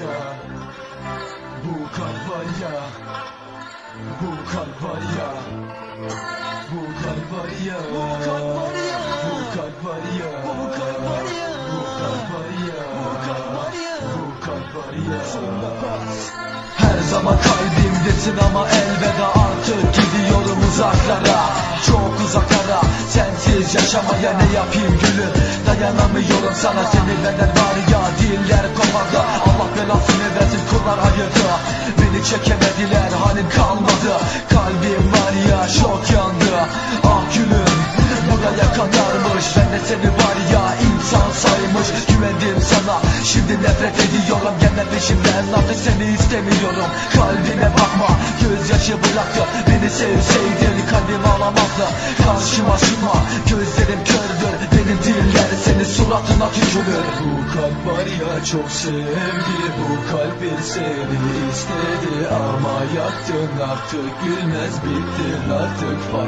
ya Bu kalp var ya Bu kalp var ya Bu kalp var ya Bu kalp var ya Bu kalp var ya Bu kalp var ya Bu kalp var ya Bu kalp var ya Bu kalp var ya her zaman kalbimdesin ama elveda artık gidiyorum uzaklara Çok uzaklara. Sensiz yaşamaya ne yapayım gülüm? Dayanamıyorum sana seni benden var ya diller kopardı Belasını versin kullar ayırdı Beni çekemediler halim kalmadı. Kalbim var ya çok yandı. Ah gülüm buraya kadarmış. Ben de seni var ya insan saymış. Güvendim sana şimdi nefret ediyorum. Gelme peşimden artık seni istemiyorum. Kalbine bakma gözyaşı bıraktı. Beni sevseydin kalbim ağlamazdı Karşıma çıkma gözlerim suratına tükürür Bu kalp var ya çok sevdi. Bu kalp bir seni istedi. Ama yaktın artık gülmez bittin artık. Fark